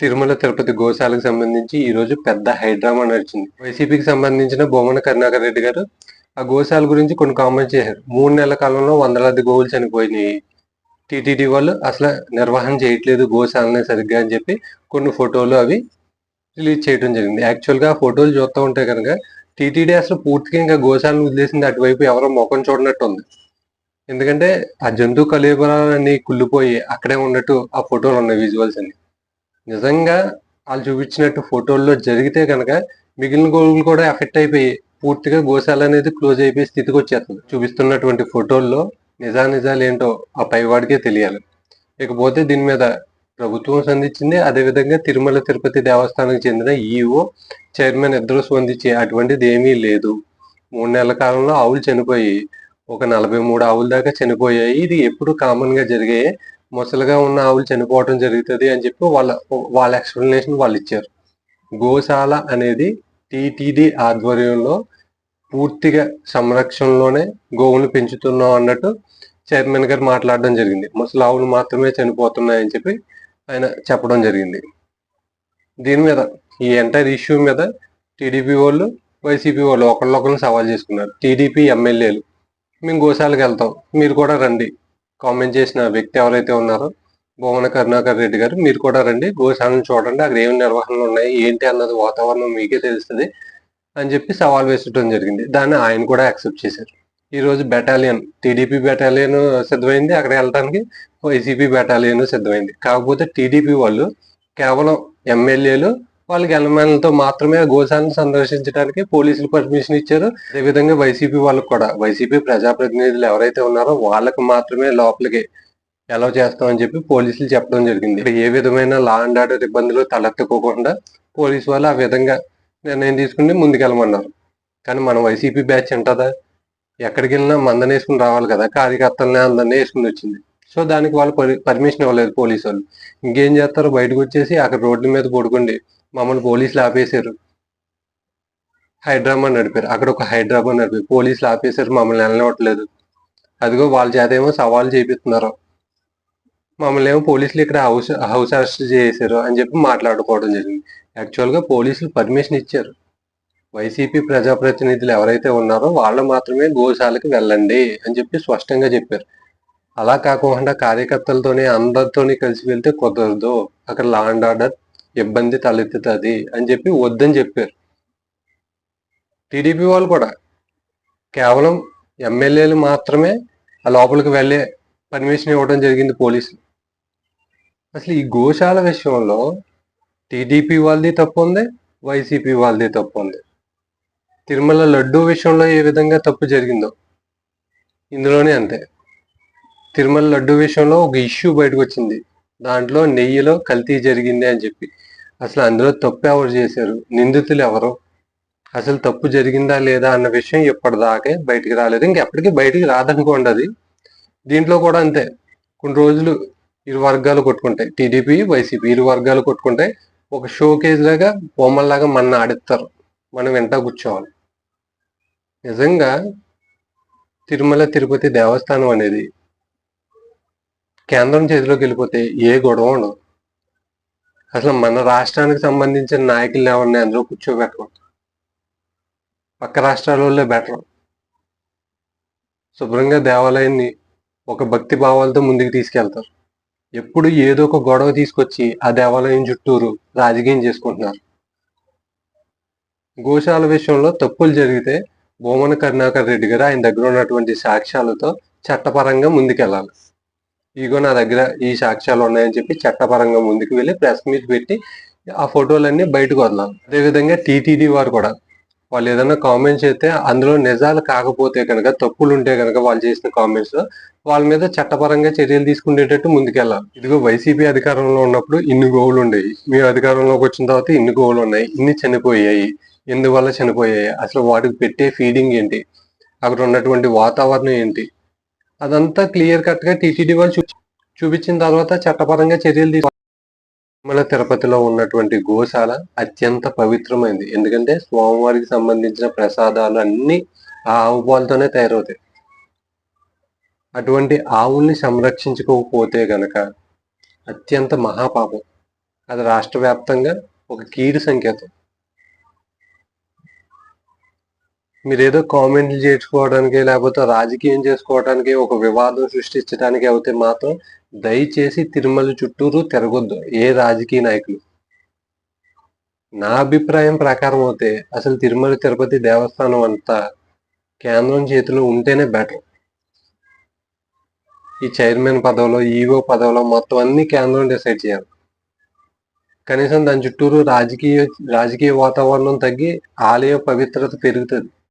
తిరుమల తిరుపతి గోశాలకు సంబంధించి ఈ రోజు పెద్ద హైడ్రామా నడిచింది. వైసీపీకి సంబంధించిన బొమ్మన కరుణాకర్ రెడ్డి గారు ఆ గోశాల గురించి కొన్ని కామెంట్స్ చేశారు. మూడు నెలల కాలంలో వందలాది గోవులు చనిపోయినాయి. టీటీడీ వాళ్ళు అసలు నిర్వహణ చేయట్లేదు గోశాలని సరిగ్గా అని చెప్పి కొన్ని ఫోటోలు అవి రిలీజ్ చేయడం జరిగింది. యాక్చువల్గా ఆ ఫోటోలు చూస్తూ ఉంటే కనుక టీటీడీ అసలు పూర్తిగా ఇంకా గోశాలను వదిలేసింది అటువైపు ఎవరో ముఖం చూడనట్టు ఉంది ఎందుకంటే ఆ జంతు కలేబరాలన్నీ కుళ్ళిపోయి అక్కడే ఉన్నట్టు ఆ ఫోటోలు ఉన్నాయి విజువల్స్ అన్ని. నిజంగా వాళ్ళు చూపించినట్టు ఫోటోల్లో జరిగితే కనుక మిగిలిన గోవులు కూడా ఎఫెక్ట్ అయిపోయి పూర్తిగా గోశాల అనేది క్లోజ్ అయిపోయి స్థితికి వచ్చేస్తుంది. చూపిస్తున్నటువంటి ఫోటోల్లో నిజానిజాలు ఏంటో ఆ పైవాడికే తెలియాలి. ఇకపోతే దీని మీద ప్రభుత్వం సంధించింది అదేవిధంగా తిరుమల తిరుపతి దేవస్థానానికి చెందిన ఈఓ చైర్మన్ ఇద్దరు స్పందించి అటువంటిది ఏమీ లేదు. మూడు నెలల కాలంలో ఆవులు చనిపోయి ఒక నలభై మూడు ఆవుల దాకా చనిపోయాయి. ఇది ఎప్పుడు కామన్గా జరిగే ముసలిగా ఉన్న ఆవులు చనిపోవటం జరుగుతుంది అని చెప్పి వాళ్ళ వాళ్ళ ఎక్స్ప్లెనేషన్ వాళ్ళు ఇచ్చారు. గోశాల అనేది టిటిడి ఆధ్వర్యంలో పూర్తిగా సంరక్షణలోనే గోవులు పెంచుతున్నాం అన్నట్టు చైర్మన్ గారు మాట్లాడడం జరిగింది. ముసలి ఆవులు మాత్రమే చనిపోతున్నాయని చెప్పి ఆయన చెప్పడం జరిగింది. దీని మీద ఈ ఎంటైర్ ఇష్యూ మీద టీడీపీ వాళ్ళు వైసీపీ వాళ్ళు ఒకళ్ళొకరిని సవాల్ చేసుకున్నారు. టీడీపీ ఎమ్మెల్యేలు మేము గోశాలకు వెళ్తాం మీరు కూడా రండి కామెంట్ చేసిన వ్యక్తి ఎవరైతే ఉన్నారో భువన కరుణాకర్ రెడ్డి గారు మీరు కూడా రండి. గోశాలను చూడండి. అక్కడ ఏమి నిర్వహణలు ఉన్నాయి? ఏంటి అన్నది వాతావరణం మీకే తెలుస్తుంది అని చెప్పి సవాల్ వేసడం జరిగింది. దాన్ని ఆయన కూడా యాక్సెప్ట్ చేశారు. ఈ రోజు బెటాలియన్ టీడీపీ బెటాలియన్ సిద్ధమైంది. అక్కడ వెళ్ళడానికి వైసీపీ బెటాలియన్ సిద్ధమైంది. కాకపోతే టీడీపీ వాళ్ళు కేవలం ఎమ్మెల్యేలు వాళ్ళకి ఎలమేలతో మాత్రమే గోశాలను సందర్శించడానికి పోలీసులు పర్మిషన్ ఇచ్చారు. అదేవిధంగా వైసీపీ వాళ్ళకి కూడా. వైసీపీ ప్రజాప్రతినిధులు ఎవరైతే ఉన్నారో వాళ్ళకు మాత్రమే లోపలికి ఎలా చేస్తామని చెప్పి పోలీసులు చెప్పడం జరిగింది. ఇక్కడ ఏ విధమైన లా అండ్ ఆర్డర్ ఇబ్బందులు తలెత్తుకోకుండా పోలీసు వాళ్ళు ఆ విధంగా నిర్ణయం తీసుకుని ముందుకెళ్ళమన్నారు. కానీ మన వైసీపీ బ్యాచ్ ఉంటుందా? ఎక్కడికి వెళ్ళినా మందని వేసుకుని రావాలి కదా. కార్యకర్తలనే అందరినీ వేసుకుని వచ్చింది. సో దానికి వాళ్ళు పర్మిషన్ ఇవ్వలేదు పోలీసు వాళ్ళు. ఇంకేం చేస్తారు? బయటకు వచ్చేసి అక్కడ రోడ్ల మీద పడుకోండి. మమ్మల్ని పోలీసులు ఆపేశారు. హైదరాబాద్ నడిపారు. అక్కడ ఒక హైదరాబాద్ నడిపారు. పోలీసులు ఆపేశారు. మమ్మల్ని వెళ్ళనివ్వట్లేదు అదిగో వాళ్ళ చేత ఏమో సవాల్ చేపిస్తున్నారు. మమ్మల్ని ఏమో పోలీసులు ఇక్కడ హౌస్ హౌస్ అరెస్ట్ చేశారు అని చెప్పి మాట్లాడుకోవడం జరిగింది. యాక్చువల్గా పోలీసులు పర్మిషన్ ఇచ్చారు. వైసీపీ ప్రజాప్రతినిధులు ఎవరైతే ఉన్నారో వాళ్ళు మాత్రమే గోశాలకు వెళ్ళండి అని చెప్పి స్పష్టంగా చెప్పారు. అలా కాకుండా కార్యకర్తలతోనే అందరితోని కలిసి వెళ్తే కుదరదు. అక్కడ లా అండ్ ఆర్డర్ ఇబ్బంది తలెత్తుతుంది అని చెప్పి వద్దని చెప్పారు. టీడీపీ వాళ్ళు కూడా కేవలం ఎమ్మెల్యేలు మాత్రమే ఆ లోపలికి వెళ్ళే పర్మిషన్ ఇవ్వడం జరిగింది పోలీసులు. అసలు ఈ గోశాల విషయంలో టీడీపీ వాళ్ళది తప్పు ఉంది వైసీపీ వాళ్ళది తప్పు ఉంది తిరుమల లడ్డూ విషయంలో ఏ విధంగా తప్పు జరిగిందో? ఇందులోనే అంతే. తిరుమల లడ్డు విషయంలో ఒక ఇష్యూ బయటకు వచ్చింది దాంట్లో నెయ్యిలో కల్తీ జరిగింది అని చెప్పి. అసలు అందులో తప్పు ఎవరు చేశారు? నిందితులు ఎవరు? అసలు తప్పు జరిగిందా లేదా అన్న విషయం ఇప్పటిదాకే బయటికి రాలేదు. ఇంకెప్పటికీ బయటికి రాదనుకోండి అది. దీంట్లో కూడా అంతే. కొన్ని రోజులు ఇరు వర్గాలు కొట్టుకుంటాయి. టీడీపీ వైసీపీ ఇరు వర్గాలు కొట్టుకుంటాయి ఒక షో కేజ్ లాగా బొమ్మల్లాగా మన ఆడిస్తారు మనం వెంట కూర్చోవాలి. నిజంగా తిరుమల తిరుపతి దేవస్థానం అనేది కేంద్రం చేతిలోకి వెళ్ళిపోతే ఏ గొడవ ఉండదు. అసలు మన రాష్ట్రానికి సంబంధించిన నాయకులు ఎవరిని అందులో కూర్చోబెట్టడం పక్క రాష్ట్రాల వాళ్ళే బెటర్. శుభ్రంగా దేవాలయాన్ని ఒక భక్తి భావాలతో ముందుకు తీసుకెళ్తారు. ఎప్పుడు ఏదో ఒక గొడవ తీసుకొచ్చి ఆ దేవాలయం చుట్టూరు రాజకీయం చేసుకుంటున్నారు. గోశాల విషయంలో తప్పులు జరిగితే బోమన కరుణాకర్ రెడ్డి గారు ఆయన దగ్గర ఉన్నటువంటి సాక్ష్యాలతో చట్టపరంగా ముందుకెళ్ళాలి. ఇగో నా దగ్గర ఈ సాక్ష్యాలు ఉన్నాయని చెప్పి చట్టపరంగా ముందుకు వెళ్ళి ప్రెస్ మీట్ పెట్టి ఆ ఫోటోలన్నీ బయటకు వదలాలి. అదేవిధంగా టీటీడీ వారు కూడా వాళ్ళు ఏదైనా కామెంట్స్ చేస్తే అందులో నిజాలు కాకపోతే కనుక తప్పులు ఉంటే కనుక వాళ్ళు చేసిన కామెంట్స్ వాళ్ళ మీద చట్టపరంగా చర్యలు తీసుకునేటట్టు ముందుకెళ్ళాలి. ఇదిగో వైసీపీ అధికారంలో ఉన్నప్పుడు ఇన్ని గోవులు ఉండేవి. మీ అధికారంలోకి వచ్చిన తర్వాత ఇన్ని గోవులు ఉన్నాయి. ఇన్ని చనిపోయాయి. ఎందువల్ల చనిపోయాయి? అసలు వాటికి పెట్టే ఫీడింగ్ ఏంటి? అక్కడ ఉన్నటువంటి వాతావరణం ఏంటి? అదంతా క్లియర్ కట్గా టీటీడీ వాళ్ళు చూ- చూపించిన తర్వాత చట్టపరంగా చర్యలు తీసు తిరుపతిలో ఉన్నటువంటి గోశాల అత్యంత పవిత్రమైంది. ఎందుకంటే స్వామివారికి సంబంధించిన ప్రసాదాలు అన్ని ఆ ఆవు పాలతోనే తయారవుతాయి. అటువంటి ఆవుల్ని సంరక్షించుకోకపోతే గనక అత్యంత మహాపాపం. అది రాష్ట్ర వ్యాప్తంగా ఒక కీడు సంకేతం. మీరు ఏదో కామెంట్లు చేసుకోవడానికి లేకపోతే రాజకీయం చేసుకోవడానికి ఒక వివాదం సృష్టించడానికి అయితే మాత్రం దయచేసి తిరుమల చుట్టూరు తిరగొద్దు ఏ రాజకీయ నాయకులు. నా అభిప్రాయం ప్రకారం అయితే అసలు తిరుమల తిరుపతి దేవస్థానం అంతా కేంద్రం చేతిలో ఉంటేనే బెటర్ ఈ చైర్మన్ పదవిలో ఈవో పదవిలో మొత్తం అన్ని కేంద్రం డిసైడ్ చేయాలి. కనీసం దాని చుట్టూరు రాజకీయ రాజకీయ వాతావరణం తగ్గి ఆలయ పవిత్రత పెరుగుతుంది.